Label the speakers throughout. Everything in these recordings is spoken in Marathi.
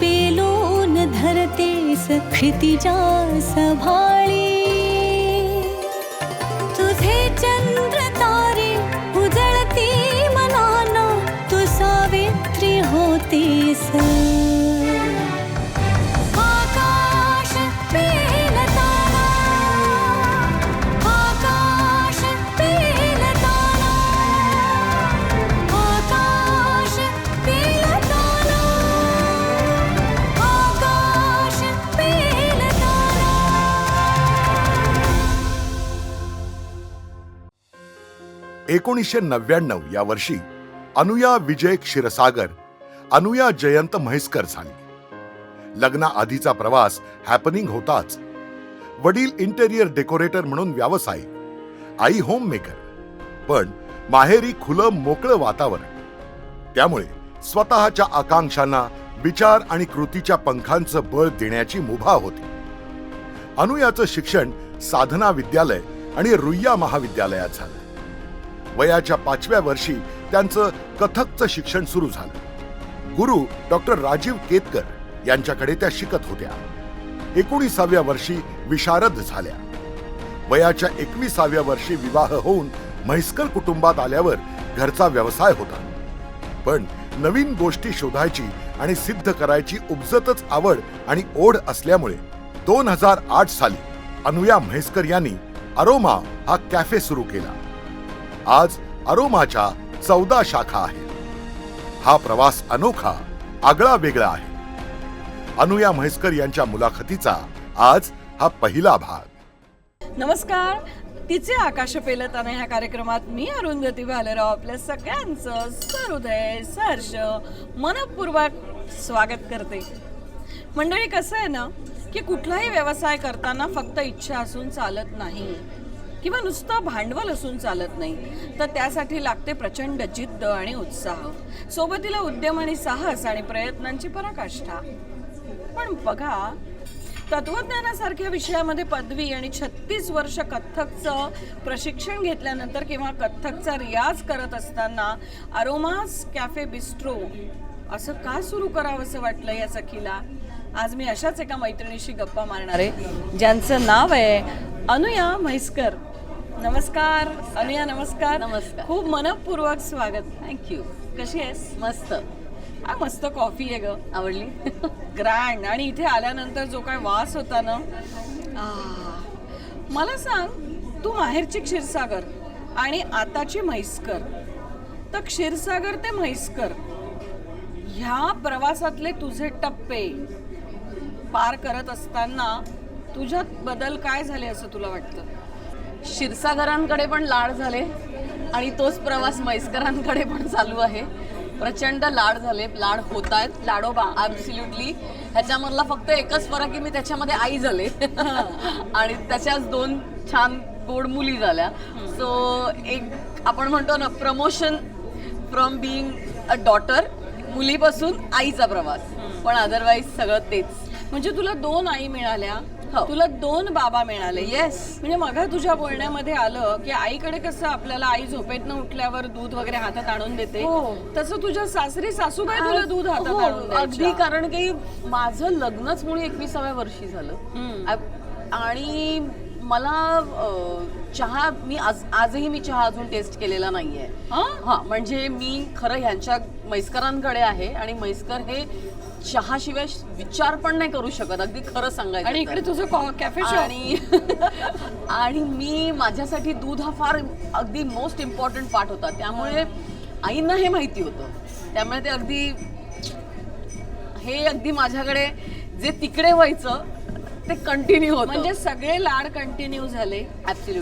Speaker 1: पेलून धरतेस क्षितिजा सभाळी.
Speaker 2: एकोणीसशे नव्याण्णव या वर्षी अनुया विजय क्षीरसागर अनुया जयंत म्हैसकर झाली. लग्नाआधीचा प्रवास हॅपनिंग होताच. वडील इंटेरियर डेकोरेटर म्हणून व्यावसायिक आई होम मेकर पण माहेरी खुलं मोकळं वातावरण. त्यामुळे स्वतःच्या आकांक्षांना विचार आणि कृतीच्या पंखांचं बळ देण्याची मुभा होती. अनुयाचं शिक्षण साधना विद्यालय आणि रुईया महाविद्यालयात झालं. वयाच्या पाचव्या वर्षी त्यांचं कथकचं शिक्षण सुरू झालं. गुरु डॉक्टर राजीव केतकर यांच्याकडे त्या शिकत होत्या. एकोणीसाव्या वर्षी विशारद झाल्या. वयाच्या एकविसाव्या वर्षी विवाह होऊन म्हैसकर कुटुंबात आल्यावर घरचा व्यवसाय होता. पण नवीन गोष्टी शोधायची आणि सिद्ध करायची उपजतच आवड आणि ओढ असल्यामुळे दोन हजार आठ साली अनुया म्हैसकर यांनी अरोमा हा कॅफे सुरू केला. आज अरोमाच्या चौदा शाखा आहेत. हा प्रवास अनोखा आगळा वेगळा आहे. अनुया म्हैसकर यांच्या मुलाखतीचा आज हा पहिला भाग.
Speaker 3: नमस्कार. तिचे आकाश पेलताना ह्या कार्यक्रमात मी अरुंधती भालेराव आपल्या सगळ्यांचं सहृदय सहर्ष मनपूर्वक स्वागत करते. मंडळी कसं आहे ना की कुठलाही व्यवसाय करताना फक्त इच्छा असून चालत नाही. किंवा नुसतं भांडवल असून चालत नाही तर त्यासाठी लागते प्रचंड जिद्द आणि उत्साह. सोबतीला उद्यम आणि साहस आणि प्रयत्नांची पराकाष्ठा. पण बघा तत्वज्ञानासारख्या विषयामध्ये पदवी आणि छत्तीस वर्ष कथ्थकचं प्रशिक्षण घेतल्यानंतर किंवा कथ्थकचा रियाज करत असताना अरोमास कॅफे बिस्ट्रो असं का सुरू करावं असं वाटलं या सखीला? आज मी अशाच एका मैत्रिणीशी गप्पा मारणार आहे ज्यांचं नाव आहे अनुया म्हैसकर. नमस्कार अनुया नमस्कार.
Speaker 4: नमस्कार.
Speaker 3: खूप मनपूर्वक स्वागत. थँक्यू कशी आहेस?
Speaker 4: मस्त.
Speaker 3: हा मस्त कॉफी आहे ग.
Speaker 4: आवडली?
Speaker 3: ग्रँड आणि इथे आल्यानंतर जो काय वास होता ना आह. मला सांग तू माहेरची क्षीरसागर आणि आताची म्हैसकर. तर क्षीरसागर ते म्हैसकर. ह्या प्रवासातले तुझे टप्पे पार करत असताना तुझ्यात बदल काय झाले असं तुला वाटतं?
Speaker 4: क्षीरसागरांकडे पण लाड झाले आणि तोच प्रवास म्हैसकरांकडे पण चालू आहे. प्रचंड लाड झाले लाड होत आहेत लाडोबा ॲब्सल्युटली ह्याच्यामधला फक्त एकच फरक की मी त्याच्यामध्ये आई झाले. आणि त्याच्याच दोन छान गोड मुली झाल्या. सो एक आपण म्हणतो ना promotion from being a daughter मुलीपासून आईचा प्रवास. पण अदरवाईज सगळं तेच.
Speaker 3: म्हणजे तुला दोन आई मिळाल्या. तुला दोन बाबा मिळाले
Speaker 4: येस
Speaker 3: म्हणजे मग तुझ्या बोलण्यामध्ये आलं की आईकडे कसं आपल्याला आई झोपेतनं उठल्यावर दूध वगैरे हातात आणून देते
Speaker 4: हो.
Speaker 3: तसं तुझ्या सासरी सासूबाई तुला दूध हातात
Speaker 4: हो,
Speaker 3: आणून
Speaker 4: अगदी. कारण की माझं लग्नच मुळे एकविसाव्या वर्षी झालं. आणि मला चहा मी आज आजही मी चहा अजून टेस्ट केलेला नाहीये.
Speaker 3: हा?
Speaker 4: हा म्हणजे मी खरं ह्यांच्या म्हैसकरांकडे आहे आणि म्हैसकर हे चहाशिवाय विचार पण नाही करू शकत. अगदी खरं सांगायचं
Speaker 3: आणि. इकडे तुझं कॅफे
Speaker 4: आणि मी माझ्यासाठी दूध हा फार अगदी मोस्ट इम्पॉर्टंट पार्ट होता. त्यामुळे आईंना हे माहिती होतं. त्यामुळे ते अगदी हे अगदी माझ्याकडे जे तिकडे व्हायचं ते कंटिन्यू होत.
Speaker 3: म्हणजे सगळे लाड कंटिन्यू झाले.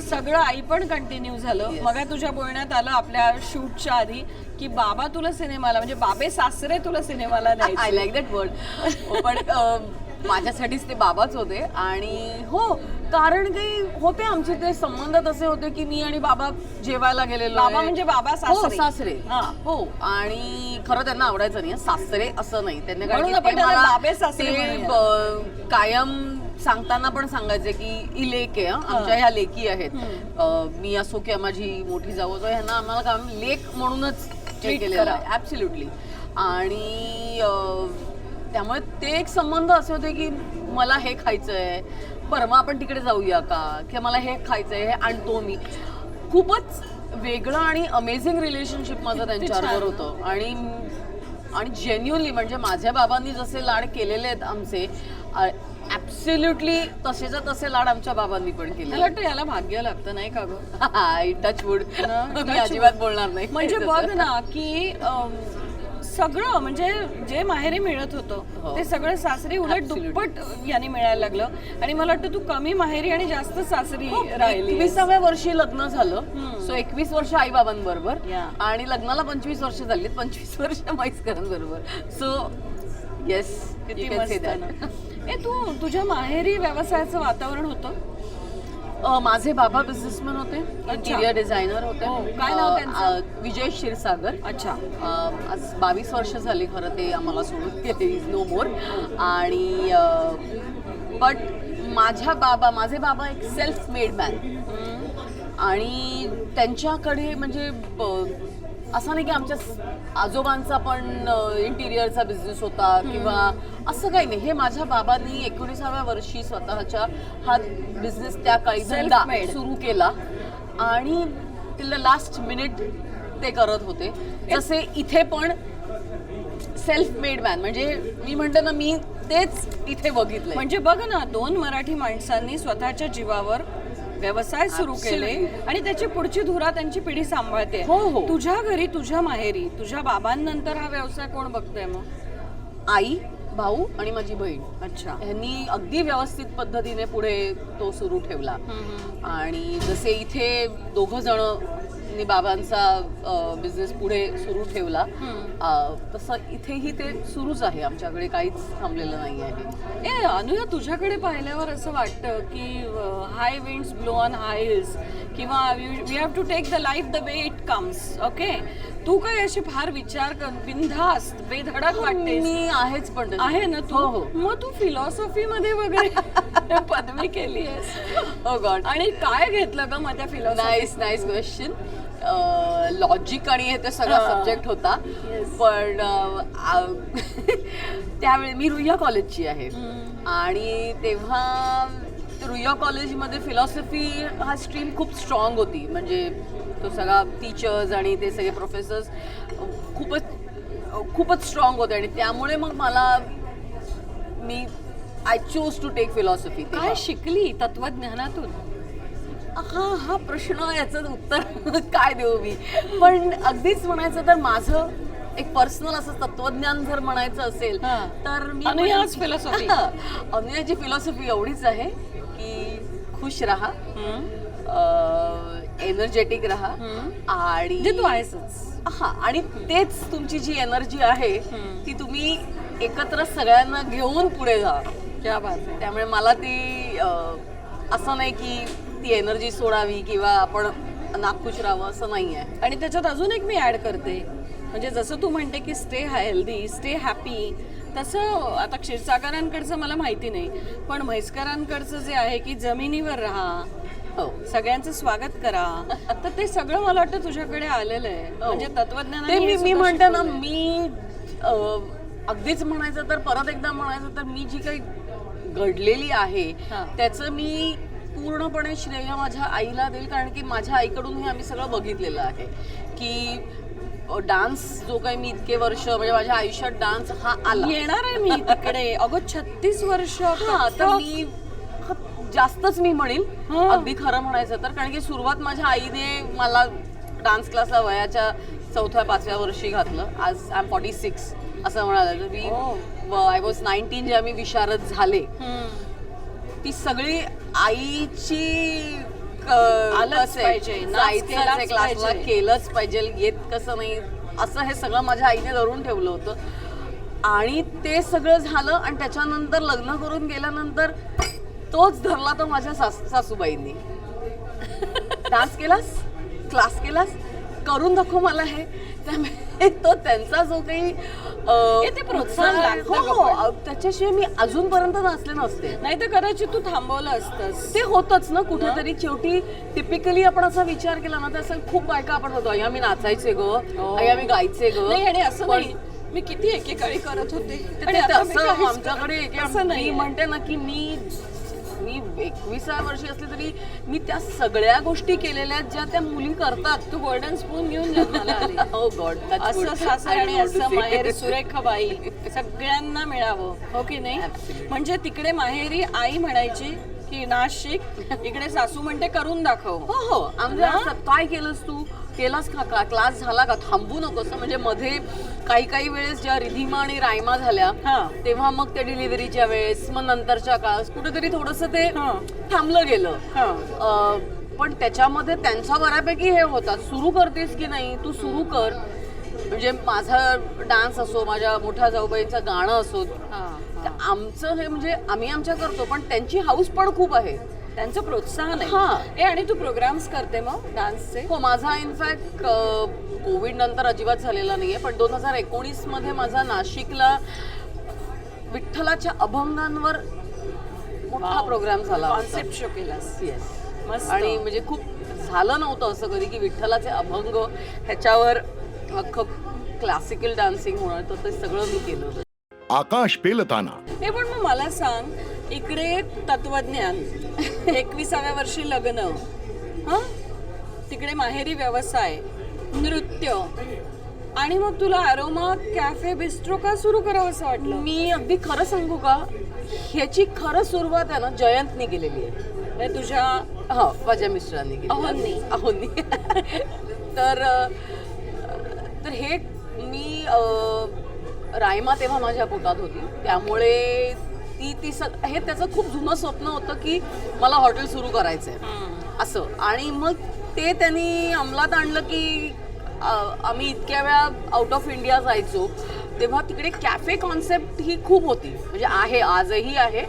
Speaker 3: सगळं आई पण कंटिन्यू झालं.
Speaker 4: Yes.
Speaker 3: मग तुझ्या बोलण्यात आलं आपल्या शूटच्या आधी की बाबा तुला सिनेमाला म्हणजे बाबे सासरे तुला सिनेमाला
Speaker 4: आय
Speaker 3: नाही
Speaker 4: लाईक दॅट वर्ड पण माझ्यासाठीच ते बाबाच होते. आणि हो कारण काही होते आमचे ते संबंध तसे होते की मी आणि बाबा जेवायला गेलेलो
Speaker 3: बाबा. म्हणजे बाबा,
Speaker 4: हो
Speaker 3: सासरे.
Speaker 4: सासरे.
Speaker 3: हा.
Speaker 4: हो आणि खरं त्यांना आवडायचं नाही. सासरे असं नाही. त्यांनी कायम सांगताना पण सांगायचे की ही लेक आहे हं, आमच्या ह्या लेकी आहेत. अं, मी असो किंवा माझी मोठी जाऊ असो ह्यांना आम्हाला काम लेक म्हणूनच हे
Speaker 3: Treat
Speaker 4: केलेलं
Speaker 3: करा.
Speaker 4: आहे. ऍब्सल्युटली आणि अं, त्यामुळे ते एक संबंध असे होते की मला हे खायचंय बरं मग आपण तिकडे जाऊया का? किंवा मला हे खायचंय हे आणतो मी. खूपच वेगळं आणि अमेझिंग रिलेशनशिप माझं त्यांच्याबरोबर होतं. आणि आणि जेन्युअनली म्हणजे माझ्या बाबांनी जसे लाड केलेले आहेत आमचे ऍब्सल्युटली तसेच्या तसे लाड आमच्या बाबांनी पण केले
Speaker 3: मला वाटतं याला भाग्य लागतं नाही का गं?
Speaker 4: टच वूड मी अजिबात. बोलणार नाही.
Speaker 3: म्हणजे बघ ना की सगळं म्हणजे जे माहेरी मिळत होतं
Speaker 4: हो.
Speaker 3: ते सगळं सासरी उलट. दुप्पट याने मिळायला लागलं. आणि मला वाटतं तू कमी माहेरी आणि जास्त सासरी राहिली
Speaker 4: एकविसाव्या वर्षी लग्न झालं. सो एकवीस वर्ष आई बाबांबरोबर. आणि लग्नाला पंचवीस वर्ष झाली पंचवीस वर्ष मैस्करांबरोबर सो येस
Speaker 3: किती. ए तू तुझ्या माहेरी व्यवसायाचं वातावरण होतं?
Speaker 4: माझे बाबा बिझनेसमॅन होते इंटिरियर डिझायनर होते.
Speaker 3: हो, काय नाव
Speaker 4: अ,
Speaker 3: त्यांचं?
Speaker 4: अ, विजय क्षीरसागर.
Speaker 3: अच्छा.
Speaker 4: अ, आज बावीस वर्ष झाली खरं ते आम्हाला सोडून गेले इज नो मोर आणि बट माझ्या बाबा माझे बाबा एक सेल्फ मेड मॅन आणि त्यांच्याकडे म्हणजे ब- असं नाही की आमच्या आजोबांचा पण इंटिरियरचा बिझनेस होता किंवा असं काही नाही. हे माझ्या बाबांनी एकोणीसाव्या वर्षी स्वतःच्या हा बिझनेस त्या काळी धंदा. सुरू केला आणि टिल द लास्ट मिनिट ते करत होते. जसे इथे पण सेल्फ मेड मॅन म्हणजे मी म्हणते ना मी तेच इथे बघितलंय.
Speaker 3: म्हणजे बघ ना दोन मराठी माणसांनी स्वतःच्या जीवावर व्यवसाय सुरू केले आणि त्याची पुढची धुरा त्यांची पिढी सांभाळते.
Speaker 4: हो, हो.
Speaker 3: तुझ्या घरी तुझ्या माहेरी तुझ्या बाबांनंतर हा व्यवसाय कोण बघतोय मग?
Speaker 4: आई भाऊ आणि माझी बहीण.
Speaker 3: अच्छा.
Speaker 4: ह्यांनी अगदी व्यवस्थित पद्धतीने पुढे तो सुरू ठेवला. आणि जसे इथे दोघ जण बाबांचा बिझनेस पुढे सुरू ठेवला. तसं इथेही ते सुरूच आहे. आमच्याकडे काहीच थांबलेलं नाही आहे.
Speaker 3: ए अनुया तुझ्याकडे पाहिल्यावर असं वाटतं की high winds blow on high hills किंवा we have to take the life the way it comes okay तू काय अशी फार विचार कर बिनधास्त बेधडक वाटते
Speaker 4: मी आहेच पण.
Speaker 3: आहे ना
Speaker 4: हो
Speaker 3: तू?
Speaker 4: हो
Speaker 3: मग तू फिलॉसॉफी मध्ये वगैरे पदवी केली आहेस.
Speaker 4: हो गॉड
Speaker 3: आणि काय घेतलं ग मग त्या philosophy
Speaker 4: nice nice question logic आणि हे ते सगळा. सब्जेक्ट होता. पण त्यावेळी मी रुईया कॉलेजची आहे. आणि तेव्हा रुईया कॉलेजमध्ये फिलॉसॉफी हा स्ट्रीम खूप स्ट्रॉंग होती. म्हणजे तो सगळा टीचर्स आणि ते सगळे प्रोफेसर्स खूपच खूपच स्ट्रॉंग होते. आणि त्यामुळे मग मला मी I choose to take philosophy
Speaker 3: काय शिकली तत्वज्ञानातून?
Speaker 4: हा हा प्रश्न याचं उत्तर काय देऊ मी? पण अगदीच म्हणायचं तर माझं एक पर्सनल असं तत्वज्ञान जर म्हणायचं असेल. तर मी
Speaker 3: अनुयाच
Speaker 4: फिलॉसॉफी एवढीच आहे की खुश राहा एनर्जेटिक राहा आणि
Speaker 3: तू
Speaker 4: हा आणि तेच तुमची जी एनर्जी आहे ती तुम्ही एकत्र सगळ्यांना घेऊन पुढे जा.
Speaker 3: बात आहे.
Speaker 4: त्यामुळे मला ती असं नाही की ती एनर्जी सोडावी किंवा आपण नाखुश राहावं असं नाही आहे
Speaker 3: आणि त्याच्यात अजून एक मी ऍड करते. म्हणजे जसं तू म्हणते की स्टे हेल्दी स्टे हॅपी तसं आता क्षीरसागरांकडचं मला माहिती नाही पण म्हैसकरांकडचं जे आहे की जमिनीवर राहा
Speaker 4: हो.
Speaker 3: सगळ्यांचं स्वागत करा तर ते सगळं मला वाटतं तुझ्याकडे आलेलं आहे. म्हणजे
Speaker 4: ते
Speaker 3: तत्वज्ञानाने
Speaker 4: मी
Speaker 3: हे
Speaker 4: म्हणते ना. मी अगदीच म्हणायचं तर परत एकदा म्हणायचं तर मी जी काही घडलेली आहे
Speaker 3: हा.
Speaker 4: त्याचं मी पूर्णपणे श्रेय माझ्या आईला देईल कारण की माझ्या आईकडून हे आम्ही सगळं बघितलेलं आहे. की डान्स जो काही मी इतके वर्ष म्हणजे माझ्या आयुष्यात डान्स हा आला.
Speaker 3: येणार आहे मी तिकडे. अगं छत्तीस वर्ष
Speaker 4: हा तर मी हा, जास्तच मी म्हणेल.
Speaker 3: हा.
Speaker 4: अगदी खरं म्हणायचं तर कारण की सुरुवात माझ्या आईने मला डान्स क्लासला वयाच्या चौथ्या पाचव्या वर्षी घातलं. आज आय एम फॉर्टी सिक्स असं म्हणालं तर मी
Speaker 3: Oh.
Speaker 4: आय वॉज नाईन्टीन जेव्हा मी विशारद झाले. ती सगळी आईची
Speaker 3: आलंच पाहिजे,
Speaker 4: क्लासला. केलंच पाहिजे. येत कसं नाही असं हे सगळं माझ्या आईने धरून ठेवलं होतं. आणि ते सगळं झालं आणि त्याच्यानंतर लग्न करून गेल्यानंतर तोच धरला तो माझ्या सास सासूबाईंनी डान्स केलास? क्लास केलास? करून दाखव मला हे. त्यामुळे तो त्यांचा जो काही
Speaker 3: हे ते प्रोत्साहन लागतं
Speaker 4: हो, हो, त्याच्याशिवाय मी अजूनपर्यंत नाचले नसते.
Speaker 3: नाही तर कदाचित तू थांबवलं असतंस.
Speaker 4: ते होतच ना कुठेतरी शेवटी टिपिकली आपण असा विचार केला ना तर असं खूप बायका आपण होतो अय्या मी नाचायचे ग. अय्या मी गायचे ग.
Speaker 3: आणि असं नाही. मी किती एकेकाळी करत होते.
Speaker 4: आमच्याकडे
Speaker 3: असं नाही.
Speaker 4: म्हणते ना की मी मी एकविसाव्या वर्षी असले तरी मी त्या सगळ्या गोष्टी केलेल्या आहेत ज्या त्या मुली करतात
Speaker 3: तू गोल्डन स्पून घेऊन जन्माला आली
Speaker 4: हो गॉड
Speaker 3: असं सासर आणि असं माहेर सुरेख बाई सगळ्यांना मिळावं हो की नाही. म्हणजे तिकडे माहेरी आई म्हणायची की नाच शिक इकडे सासू म्हणते करून दाखव.
Speaker 4: हो हो. आमच्या काय केलंस तू? केलास का? का क्लास झाला का? थांबू नकोस म्हणजे मध्ये काही काही वेळेस ज्या रिधिमा आणि रायमा झाल्या. तेव्हा मग त्या डिलिव्हरीच्या वेळेस मग नंतरच्या काळात कुठेतरी थोडस ते. थांबलं गेलं. पण त्याच्यामध्ये त्यांचा बऱ्यापैकी हे होता. सुरू करतेस की नाही? तू सुरू कर. म्हणजे माझा डान्स असो माझ्या मोठ्या जाऊबाईंचं गाणं असो आमचं हे म्हणजे आम्ही आमच्या करतो पण त्यांची हाऊस पण खूप आहे.
Speaker 3: त्यांचं प्रोत्साहन
Speaker 4: हा.
Speaker 3: आहे ए आणि तू प्रोग्राम्स करते मग डान्सचे
Speaker 4: हो माझा इनफॅक्ट कोविड नंतर अजिबात झालेला नाहीये पण दोन हजार एकोणीसमध्ये माझा नाशिकला विठ्ठलाच्या अभंगांवर मोठा प्रोग्राम झाला
Speaker 3: कॉन्सेप्ट शो केलास.
Speaker 4: येस
Speaker 3: मस्त.
Speaker 4: आणि म्हणजे खूप झालं नव्हतं असं कधी की विठ्ठलाचे अभंग ह्याच्यावर अख्खं क्लासिकल डान्सिंग होणार तर ते सगळं मी केलं होतं.
Speaker 2: आकाश पेलताना.
Speaker 3: हे पण मग मला सांग इकडे तत्वज्ञान. एकविसाव्या वर्षी लग्न. हा? तिकडे माहेरी व्यवसाय नृत्य. आणि मग तुला अरोमा कॅफे बिस्ट्रो का सुरू करावं असं वाटलं?
Speaker 4: मी अगदी खरं सांगू का? ह्याची खरं सुरुवात आहे ना जयंतने केलेली आहे.
Speaker 3: तुझ्या
Speaker 4: हा माझ्या मिस्टरांनी केली.
Speaker 3: अहोंनी.
Speaker 4: अहोंनी. तर तर हे मी रायमा तेव्हा माझ्या पोटात होती. त्यामुळे ती ती सग हे त्याचं खूप जुनं स्वप्न होतं की मला हॉटेल सुरू करायचं आहे असं. आणि मग ते त्यांनी अंमलात आणलं की आम्ही इतक्या वेळा आउट ऑफ इंडिया जायचो. तेव्हा तिकडे कॅफे कॉन्सेप्ट ही खूप होती. म्हणजे आहे आजही आहे.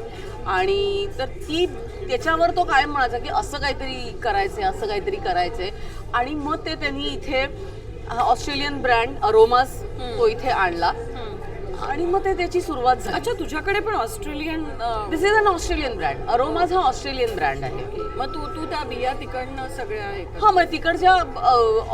Speaker 4: आणि तर ती त्याच्यावर तो कायम म्हणायचा की असं काहीतरी करायचंय असं काहीतरी करायचंय. आणि मग ते त्यांनी इथे ऑस्ट्रेलियन ब्रँड अरोमास तो इथे आणला. आणि मग ते त्याची सुरुवात झाली.
Speaker 3: अच्छा तुझ्याकडे पण Australian
Speaker 4: this is an Australian brand Aromas हा ऑस्ट्रेलियन ब्रँड आहे.
Speaker 3: मग तू तू त्या बिया तिकडनं सगळ्या हे
Speaker 4: मग तिकडच्या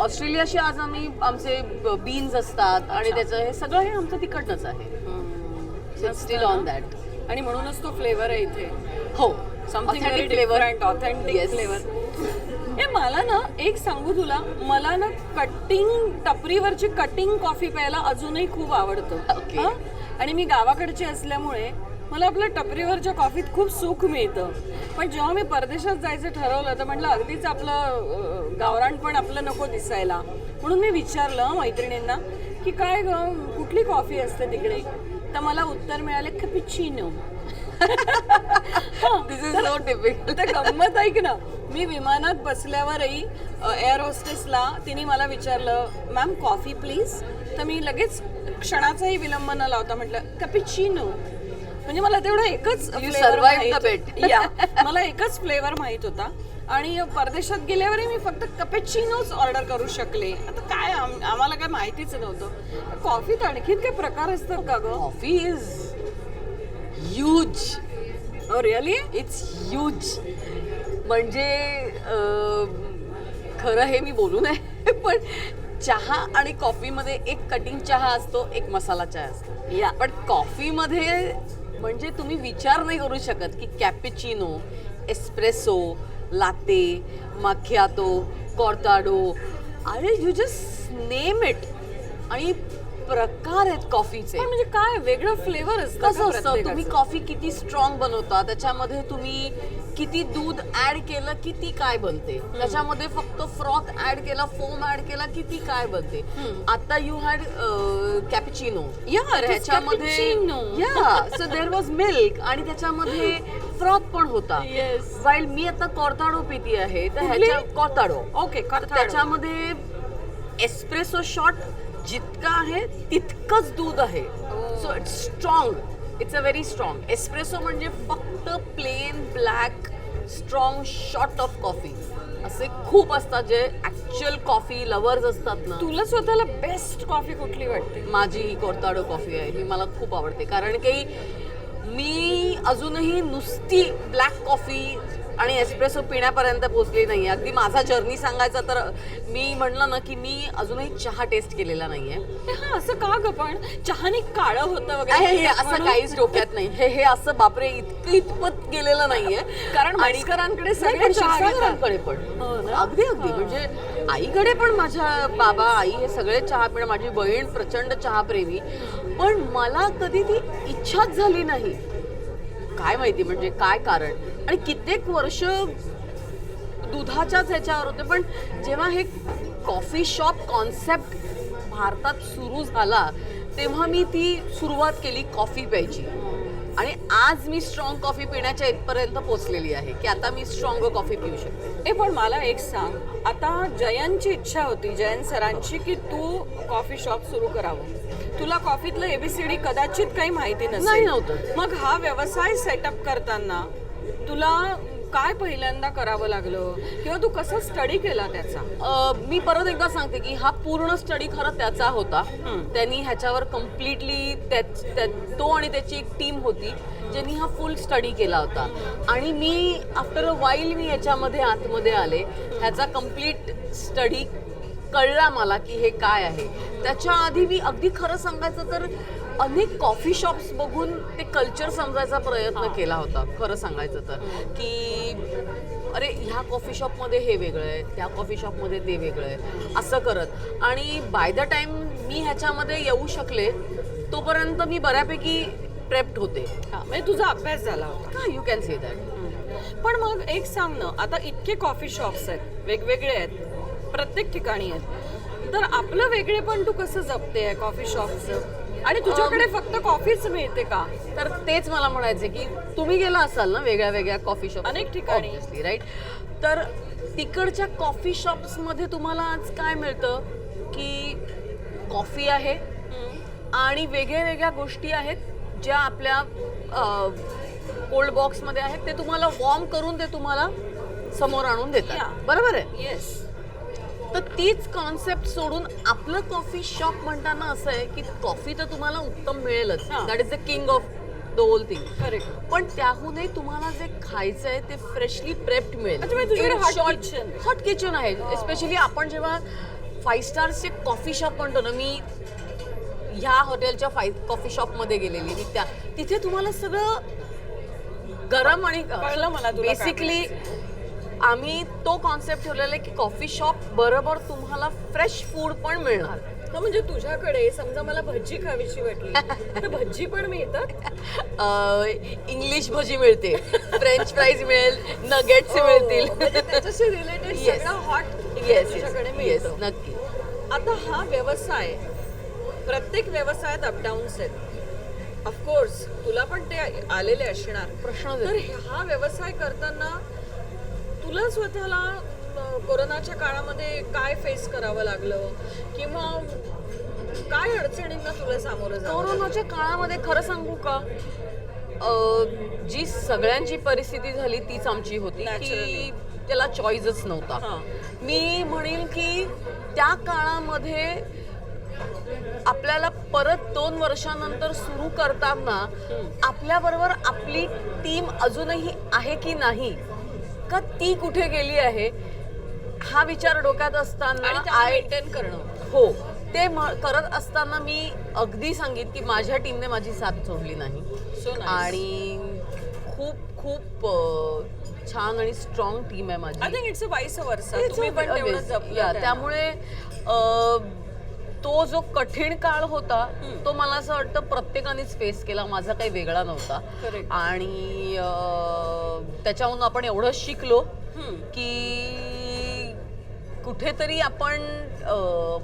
Speaker 4: ऑस्ट्रेलियाशी आज आम्ही आमचे बीन्स असतात आणि त्याचं हे सगळं हे आमचं तिकडनंच आहे. स्टील ऑन दॅट
Speaker 3: आणि म्हणूनच तो फ्लेवर आहे इथे.
Speaker 4: हो.
Speaker 3: Something very
Speaker 4: flavor.
Speaker 3: Different authentic. Flavour ए मला ना एक सांगू तुला मला ना कटिंग टपरीवरची कटिंग कॉफी प्यायला अजूनही खूप आवडतं
Speaker 4: Okay.
Speaker 3: हं? आणि मी गावाकडची असल्यामुळे मला आपल्या टपरीवरच्या कॉफीत खूप सुख मिळतं पण जेव्हा मी परदेशात जायचं ठरवलं तर म्हटलं अगदीच आपलं अं, गावरान पण आपलं नको दिसायला म्हणून मी विचारलं मैत्रिणींना की काय ग कुठली कॉफी असते तिकडे तर मला उत्तर मिळाले कपिचिनो
Speaker 4: दिस इज टिपिकल
Speaker 3: तर गंमत ऐक ना. मी विमानात बसल्यावरही एअर होस्टेसला तिने मला विचारलं मॅम कॉफी प्लीज तर मी लगेच क्षणाचाही विलंब न लावता म्हटलं कपिचिनो म्हणजे मला तेवढा एकच
Speaker 4: bet.
Speaker 3: या मला एकच फ्लेवर माहीत होता. आणि परदेशात गेल्यावरही मी फक्त कपेचिनोच ऑर्डर करू शकले. आता काय आम- आम्हाला काय माहितीच नव्हतं. कॉफीत आणखीन काय प्रकार असतात का ग?
Speaker 4: Coffee is huge
Speaker 3: really
Speaker 4: it's huge म्हणजे अं, खरं हे मी बोलू नये पण चहा आणि कॉफीमध्ये एक कटिंग चहा असतो एक मसाला चहा असतो.
Speaker 3: या.
Speaker 4: पण कॉफीमध्ये म्हणजे तुम्ही विचार नाही करू शकत की कॅपेचिनो एस्प्रेसो लाते माखियातो कॉर्ताडो अरे यू जस्ट नेम इट आणि प्रकार आहेत कॉफीचे.
Speaker 3: म्हणजे काय वेगळं फ्लेवर असतं
Speaker 4: कसं असतं? तुम्ही? कॉफी किती स्ट्रॉंग बनवता? त्याच्यामध्ये तुम्ही किती दूध ऍड केलं की ती काय बनते. त्याच्यामध्ये फक्त फ्रॉथ ऍड केला फोम ऍड केला की ती काय बनते. आता यू हॅड कॅपिचिनो
Speaker 3: is
Speaker 4: ह्याच्यामध्ये. या सो देर वॉज मिल्क आणि त्याच्यामध्ये फ्रॉक पण होता. वाईल मी आता कॉर्ताडो पिती आहे तर? ह्याच्या कॉर्ताडो.
Speaker 3: ओके
Speaker 4: त्याच्यामध्ये एस्प्रेसो शॉट जितका आहे तितकंच दूध आहे. So it's strong it's a very strong espresso म्हणजे फक्त plain black strong shot of coffee असे खूप असतात जे ऍक्च्युअल कॉफी लवर्स असतात ना.
Speaker 3: तुला स्वतःला बेस्ट कॉफी कुठली वाटते?
Speaker 4: माझी ही कोर्ताडो कॉफी आहे ही मला खूप आवडते. कारण की मी अजूनही नुसती ब्लॅक कॉफी आणि एस्प्रेसो पिण्यापर्यंत पोहोचली नाही अगदी माझा जर्नी सांगायचा तर मी म्हणलं ना की मी अजूनही चहा टेस्ट केलेला नाहीये.
Speaker 3: हे हा असं का ग पण? चहाने काळं होतं वगैरे
Speaker 4: हे असं काहीच डोक्यात नाही. हे हे असं बापरे इतकं इतपत गेलेलं नाहीये.
Speaker 3: कारण
Speaker 4: नाही,
Speaker 3: सगळे
Speaker 4: पण
Speaker 3: चहा घेतात.
Speaker 4: क्षीरसागरांकडे पण.
Speaker 3: हो?
Speaker 4: अगदी अगदी. म्हणजे आईकडे पण माझ्या बाबा आई हे सगळे चहा पिणं माझी बहीण प्रचंड चहाप्रेमी. पण मला कधी ती इच्छाच झाली नाही. काय माहिती म्हणजे काय कारण? आणि कित्येक वर्ष दुधाच्याच ह्याच्यावर होते पण जेव्हा हे कॉफी शॉप कॉन्सेप्ट भारतात सुरू झाला तेव्हा मी ती सुरुवात केली कॉफी प्यायची. आणि आज मी स्ट्रॉंग कॉफी पिण्याच्या इथपर्यंत पोचलेली आहे की आता मी स्ट्रॉंग कॉफी पिऊ शकते.
Speaker 3: ए पण मला एक सांग आता जयंतची इच्छा होती जयंत सरांची की तू कॉफी शॉप सुरू करावं. तुला कॉफीतलं एबीसीडी कदाचित काही माहिती
Speaker 4: नाही
Speaker 3: नसेल
Speaker 4: नव्हतं.
Speaker 3: मग हा व्यवसाय सेटअप करताना तुला काय पहिल्यांदा करावं लागलं? किंवा तू कसं स्टडी केला त्याचा?
Speaker 4: अ, मी परत एकदा सांगते की हा पूर्ण स्टडी खरं त्याचा होता. त्यांनी ह्याच्यावर कम्प्लिटली तो आणि त्याची एक टीम होती ज्यांनी हा फुल स्टडी केला होता. आणि मी आफ्टर अ वाईल मी ह्याच्यामध्ये आतमध्ये आले. ह्याचा कंप्लीट स्टडी कळला मला की हे काय आहे. त्याच्या आधी मी अगदी खरं सांगायचं तर अनेक कॉफी शॉप्स बघून ते कल्चर समजायचा प्रयत्न केला होता खरं सांगायचं तर. की अरे ह्या कॉफी शॉपमध्ये हे वेगळं आहे त्या कॉफी शॉपमध्ये ते वेगळं आहे असं करत. आणि बाय द टाइम मी ह्याच्यामध्ये येऊ शकले तोपर्यंत मी बऱ्यापैकी प्रेप्ट होते.
Speaker 3: हा म्हणजे तुझा अभ्यास झाला होता.
Speaker 4: हा यू कॅन से दॅट
Speaker 3: पण मग एक सांग ना आता इतके कॉफी शॉप्स आहेत वेगवेगळे आहेत प्रत्येक ठिकाणी आहेत. तर आपलं वेगळे पण तू कसं जपते कॉफी शॉपचं आणि तुझ्याकडे फक्त कॉफीच मिळते का?
Speaker 4: तर तेच मला म्हणायचे की तुम्ही गेला असाल ना वेगळ्या वेगळ्या कॉफी शॉप
Speaker 3: अनेक ठिकाणी.
Speaker 4: राईट तर तिकडच्या कॉफी शॉप्समध्ये तुम्हाला आज काय मिळतं? की कॉफी आहे आणि वेगळ्या वेगळ्या गोष्टी आहेत ज्या आपल्या कोल्ड बॉक्समध्ये आहेत. ते तुम्हाला वॉर्म करून ते तुम्हाला समोर आणून. देतात. बरोबर आहे?
Speaker 3: येस
Speaker 4: तर तीच कॉन्सेप्ट सोडून आपलं कॉफी शॉप म्हणताना असं आहे की कॉफी तर तुम्हाला उत्तम मिळेलच.
Speaker 3: हा.
Speaker 4: That is the king of the whole thing
Speaker 3: correct
Speaker 4: पण त्याहूनही तुम्हाला जे खायचं आहे ते फ्रेशली प्रेप्ड मिळेल.
Speaker 3: अच्छा, म्हणजे तुझ्याकडे hot kitchen.
Speaker 4: हॉट किचन आहे. स्पेशली आपण जेव्हा फाईव्ह स्टारचे कॉफी शॉप म्हणतो ना मी ह्या हॉटेलच्या फाय कॉफी शॉपमध्ये गेलेली मी त्या तिथे तुम्हाला सगळं गरम आणि
Speaker 3: कळलं मला तुला काय
Speaker 4: बेसिकली आम्ही तो कॉन्सेप्ट ठेवलेला आहे की कॉफी शॉप बरोबर तुम्हाला फ्रेश फूड पण मिळणार.
Speaker 3: हा म्हणजे तुझ्याकडे समजा मला भजी खावीची वाटली तर भजी पण मिळतात?
Speaker 4: इंग्लिश भजी मिळते फ्रेंच फ्राईज मिळेल नगेट्स मिळतील.
Speaker 3: म्हणजे त्याच्याशी रिलेटेड. सगळं हॉट
Speaker 4: येस येस नक्की.
Speaker 3: आता हा व्यवसाय प्रत्येक व्यवसायात अपडाऊन्स आहेत. ऑफकोर्स तुला पण ते आलेले असणार.
Speaker 4: प्रश्न
Speaker 3: तर हा व्यवसाय करताना तुला स्वतःला कोरोनाच्या काळामध्ये काय फेस करावं लागलं किंवा काय अडचणींना तुला सामोरं?
Speaker 4: कोरोनाच्या काळामध्ये खरं सांगू का जी सगळ्यांची परिस्थिती झाली तीच आमची होती की. त्याला चॉईसच नव्हता. मी म्हणेल की त्या काळामध्ये आपल्याला परत दोन वर्षानंतर सुरू करताना आपल्या बरोबर आपली टीम अजूनही आहे की नाही का ती कुठे गेली आहे हा विचार डोक्यात असताना
Speaker 3: मेंटेन करणं.
Speaker 4: हो ते करत असताना मी अगदी सांगित की माझ्या टीमने माझी साथ सोडली नाही.
Speaker 3: सो
Speaker 4: आणि खूप खूप छान आणि स्ट्रॉंग टीम आहे माझी.
Speaker 3: I think it's a wise Varsha.
Speaker 4: त्यामुळे तो जो कठीण काळ होता तो मला असं वाटतं प्रत्येकानेच फेस केला. माझा काही वेगळा नव्हता. आणि त्याच्याहून आपण एवढं शिकलो. की कुठेतरी आपण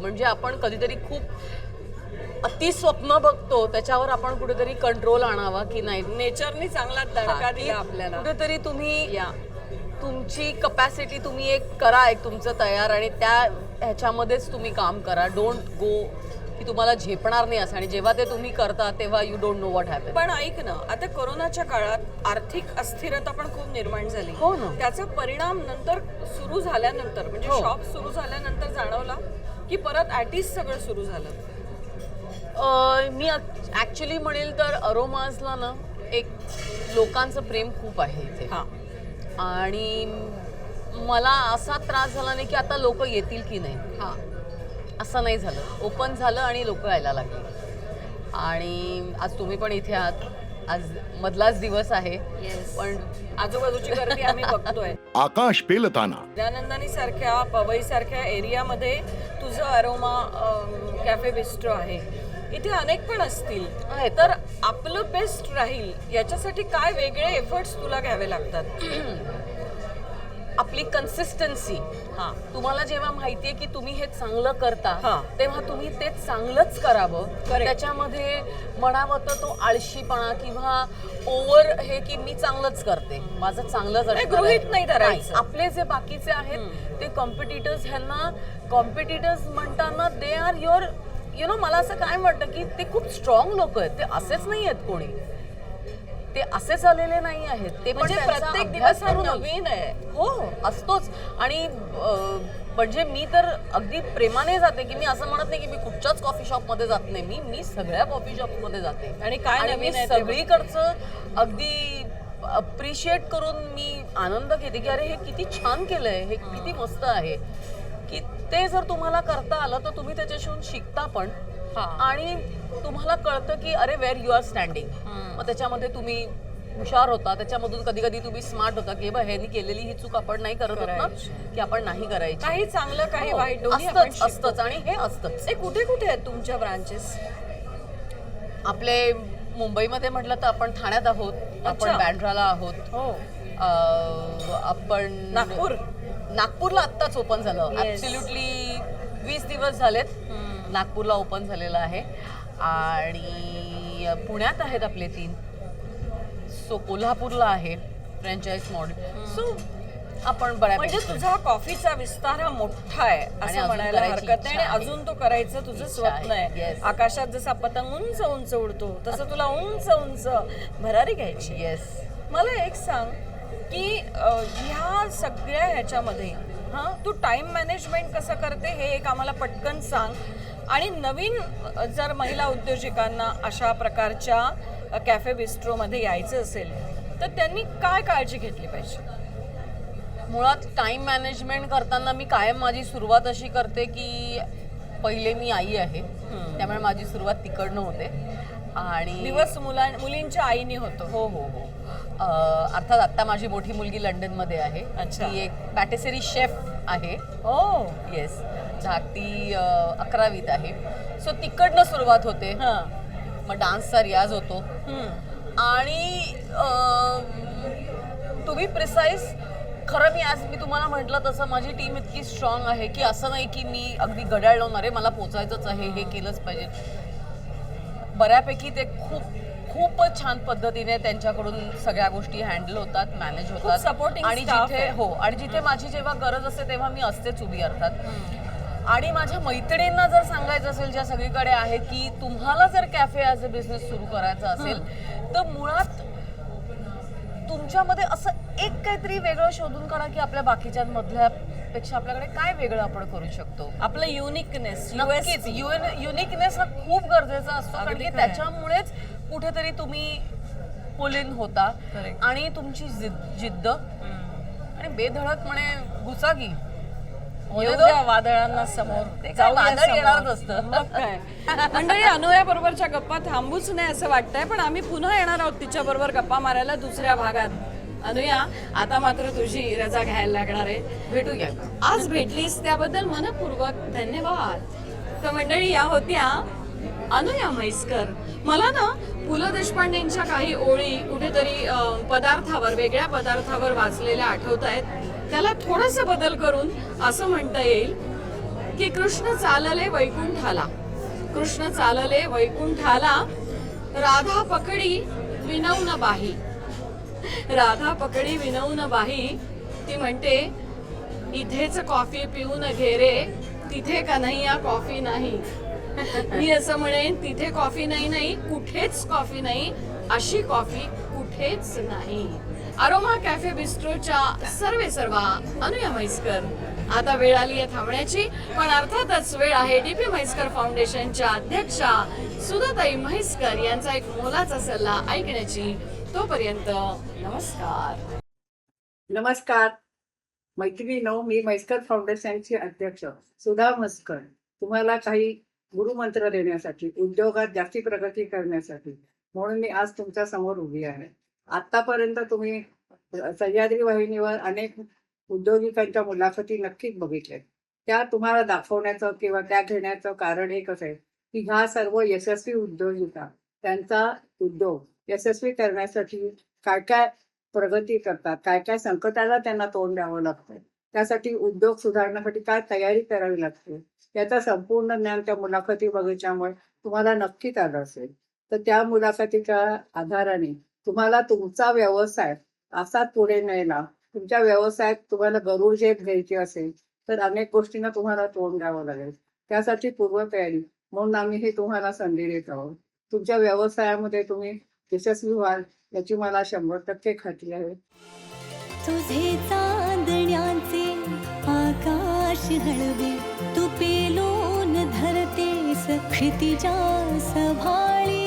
Speaker 4: म्हणजे आपण कधीतरी खूप अति स्वप्न बघतो. त्याच्यावर आपण कुठेतरी कंट्रोल आणावा की नाही.
Speaker 3: नेचरने चांगला दणका दिला आपल्याला.
Speaker 4: कुठेतरी तुम्ही
Speaker 3: या.
Speaker 4: तुमची कपॅसिटी तुम्ही एक करा एक तुमचं तयार. आणि त्या ह्याच्यामध्येच तुम्ही काम करा. डोंट गो की तुम्हाला झेपणार नाही असं. आणि जेव्हा ते तुम्ही करता तेव्हा you don't know what happen
Speaker 3: पण ऐक ना आता कोरोनाच्या काळात आर्थिक अस्थिरता पण खूप निर्माण झाली.
Speaker 4: हो ना.
Speaker 3: त्याचा परिणाम नंतर सुरू झाल्यानंतर म्हणजे
Speaker 4: हो.
Speaker 3: शॉप सुरू झाल्यानंतर जाणवला की परत ॲटिस सगळं सुरू झालं.
Speaker 4: मी ऍक्च्युली म्हणेल तर अरोमाजला ना एक लोकांचं प्रेम खूप आहे इथे.
Speaker 3: हा.
Speaker 4: आणि मला असा त्रास झाला नाही की आता लोक येतील की नाही.
Speaker 3: हा.
Speaker 4: असं नाही झालं. ओपन झालं आणि लोक यायला लागली. आणि आज तुम्ही पण इथे आहात. आज मधलाच दिवस आहे.
Speaker 3: येस
Speaker 4: पण
Speaker 3: आजूबाजूची गर्दी आम्ही बघतोय.
Speaker 2: आकाश पेलताना.
Speaker 3: दयानंदानी सारख्या पवई सारख्या एरियामध्ये तुझं अरोमा कॅफे बिस्ट्रो आहे. इथे अनेक पण असतील.
Speaker 4: आहेत.
Speaker 3: तर आपलं बेस्ट राहील. याच्यासाठी काय वेगळे एफर्ट्स तुला घ्यावे लागतात?
Speaker 4: आपली कन्सिस्टन्सी
Speaker 3: हा
Speaker 4: तुम्हाला जेव्हा माहितीये की तुम्ही हे चांगलं करता
Speaker 3: हा.
Speaker 4: तेव्हा तुम्ही ते चांगलंच करावं. त्याच्यामध्ये म्हणावं तर तो आळशीपणा किंवा ओव्हर हे की मी चांगलंच करते माझं चांगलंच
Speaker 3: गृहीत. नाही धरायचं.
Speaker 4: आपले जे बाकीचे आहेत ते कॉम्पिटिटर्स ह्यांना कॉम्पिटिटर्स म्हणताना they are your you know मला असं काय वाटतं की ते खूप स्ट्रॉंग लोक आहेत ते असेच नाही आहेत कोणी ते असेच आलेले नाही आहेत. ते
Speaker 3: म्हणजे प्रत्येक दिवस हा नवीन आहे.
Speaker 4: हो असतोच. आणि म्हणजे मी तर अगदी प्रेमाने जाते की मी असं म्हणत नाही की मी कुठच्याच कॉफी शॉपमध्ये जात नाही. मी मी सगळ्या कॉफी शॉपमध्ये जाते.
Speaker 3: आणि काय
Speaker 4: मी सगळीकडचं अगदी अप्रिशिएट करून मी आनंद घेते की अरे हे किती छान केलंय. हे किती मस्त आहे. की ते जर तुम्हाला करता आलं तर तुम्ही त्याच्याशिवून शिकता पण.
Speaker 3: हा.
Speaker 4: आणि तुम्हाला कळतं की अरे वेअर यू आर स्टँडिंग मग त्याच्यामध्ये तुम्ही हुशार होता. त्याच्यामधून कधी कधी तुम्ही स्मार्ट होता की बा ह्यांनी केलेली ही चूक आपण नाही करत होत ना की आपण नाही करायची.
Speaker 3: काही चांगलं काही
Speaker 4: हो,
Speaker 3: वाईट
Speaker 4: असतंच. असतंच आणि हे असतंच.
Speaker 3: ते कुठे कुठे आहेत तुमच्या ब्रांचेस
Speaker 4: आपले मुंबईमध्ये म्हटलं तर आपण ठाण्यात आहोत. आपण. बँड्राला आहोत.
Speaker 3: हो.
Speaker 4: आपण
Speaker 3: नागपूर?
Speaker 4: नागपूरला आत्ताच ओपन झालं. ऍब्सोल्युटली वीस दिवस झालेत. नागपूरला ओपन झालेलं आहे. आणि पुण्यात आहेत आपले तीन. सो कोल्हापूरला आहे फ्रँचाईज मॉडेल सो आपण
Speaker 3: म्हणजे तुझा कॉफीचा विस्तार हा मोठा आहे असं म्हणायला हरकत नाही. आणि. अजून तो करायचं तुझं स्वप्न
Speaker 4: आहे.
Speaker 3: आकाशात जसा पतंग उंच उंच उडतो तसं तुला उंच उंच भरारी घ्यायची
Speaker 4: येस
Speaker 3: मला एक सांग की ह्या सगळ्या ह्याच्यामध्ये हा तू टाइम मॅनेजमेंट कसं करते हे एक आम्हाला पटकन सांग. आणि नवीन जर महिला उद्योजकांना अशा प्रकारच्या कॅफे बिस्ट्रोमध्ये यायचं असेल तर त्यांनी काय काळजी घेतली पाहिजे?
Speaker 4: मुळात टाइम मॅनेजमेंट करताना मी कायम माझी सुरुवात अशी करते की पहिले मी आई आहे. त्यामुळे माझी सुरुवात तिकडनं होते. आणि
Speaker 3: दिवस मुलां मुलींच्या आईने होतो.
Speaker 4: हो हो हो. अर्थात आता माझी मोठी मुलगी लंडनमध्ये आहे. ती एक पॅटेसरी शेफ आहे.
Speaker 3: हो
Speaker 4: येस धाकटी अकरावीत आहे. सो तिकडनं सुरुवात होते. मग डान्सचा रियाज होतो. आणि बी प्रिसाईज खरं मी आज मी तुम्हाला म्हटलं तसं माझी टीम इतकी स्ट्रॉंग आहे की असं नाही की मी अगदी घड्याळ लावणार आहे मला पोचायचंच आहे हे केलंच पाहिजे. बऱ्यापैकी ते खूप खूपच छान पद्धतीने त्यांच्याकडून सगळ्या गोष्टी हँडल होतात मॅनेज होतात.
Speaker 3: supporting
Speaker 4: आणि जिथे. हो आणि जिथे माझी जेव्हा गरज असते तेव्हा मी असतेच उभी अर्थात. आणि माझ्या मैत्रिणींना जर सांगायचं असेल ज्या सगळीकडे आहेत की तुम्हाला जर कॅफे ॲज अ बिझनेस सुरू करायचा असेल तर मुळात तुमच्यामध्ये असं एक काहीतरी वेगळं शोधून काढा की आपल्या बाकीच्या मधल्या पेक्षा आपल्याकडे काय वेगळं आपण करू शकतो.
Speaker 3: आपलं युनिकनेस
Speaker 4: नक्कीच. युनिकनेस हा खूप गरजेचा असतो कारण की. त्याच्यामुळेच कुठेतरी तुम्ही पुल इन होता. आणि तुमची जिद- जिद्द. आणि बेधडक म्हणे गुचागी
Speaker 3: वादळांना समोर
Speaker 4: ते काय
Speaker 3: जाऊया
Speaker 4: वादळ
Speaker 3: समोर.
Speaker 4: येणारच असतं.
Speaker 3: मग काय? मंडळी अनुया बरोबरच्या गप्पा थांबूच नाही असं वाटतंय पण आम्ही पुन्हा येणार आहोत तिच्या बरोबर गप्पा मारायला दुसऱ्या भागात. अनुया आता मात्र तुझी रजा घ्यायला लागणार आहे.
Speaker 4: भेटूया.
Speaker 3: आज भेटलीस त्याबद्दल मनपूर्वक धन्यवाद. तर मंडळी या होत्या अनुया म्हैसकर. मला ना पु ल देशपांडेंच्या काही ओळी कुठेतरी पदार्थावर वेगळ्या पदार्थावर वाचलेल्या आठवत आहेत. त्याला थोडासा बदल करून असं म्हणता येईल की कृष्ण चालले वैकुंठाला.
Speaker 5: कृष्ण चालले वैकुंठाला. राधा पकडी विनवून बाही. राधा पकडी विनवून बाही. ती म्हणते इथेच कॉफी पिऊन घे रे. तिथे कन्हैया कॉफी नाही? मी असं म्हणेन तिथे कॉफी नाही नाही. कुठेच कॉफी नाही. अशी कॉफी कुठेच नाही. अरोमा कॅफे बिस्ट्रोच्या सर्वे सर्वा अनुया म्हैसकर. आता वेळ आली आहे थांबण्याची पण अर्थातच वेळ आहे डीपी म्हैसकर फाउंडेशनच्या अध्यक्षा सुधाताई म्हैसकर यांचा एक मोलाचा सल्ला ऐकण्याची. तोपर्यंत नमस्कार.
Speaker 6: नमस्कार. मैत्रिणीनो मी म्हैसकर फाउंडेशनची अध्यक्ष सुधा मस्कर तुम्हाला काही गुरुमंत्र देण्यासाठी उद्योगात जास्ती प्रगती करण्यासाठी म्हणून मी आज तुमच्यासमोर उभी आहे. आतापर्यंत तुम्ही सह्याद्री वाहिनीवर अनेक उद्योगिकांच्या मुलाखती नक्कीच बघितल्या त्या तुम्हाला दाखवण्याचं किंवा त्या घेण्याचं कारण एकच आहे? की ह्या सर्व यशस्वी उद्योजिका त्यांचा उद्योग यशस्वी करण्यासाठी काय काय प्रगती करतात काय काय संकटाला त्यांना तोंड द्यावं लागतं त्यासाठी उद्योग सुधारण्यासाठी काय तयारी करावी लागते याचं संपूर्ण ज्ञान त्या मुलाखती बघितल्यामुळे तुम्हाला नक्कीच आलं असेल. तर त्या मुलाखतीच्या आधाराने तुम्हाला तुमचा व्यवसाय असा पुढे नेला. तुमच्या व्यवसायात तुम्हाला गरुजेप घ्यायची असेल तर अनेक गोष्टींना तुम्हाला तोंड द्यावं लागेल. त्यासाठी पूर्वतयारी. म्हणून आम्ही हे तुम्हाला संधी देत आहोत. तुमच्या व्यवसायामध्ये तुम्ही यशस्वी व्हाल याची मला शंभर टक्के खात्री आहे.
Speaker 1: तुझे चांदण्याचे आकाश हळवे तू पेलून धरते क्षितिजा सभाळी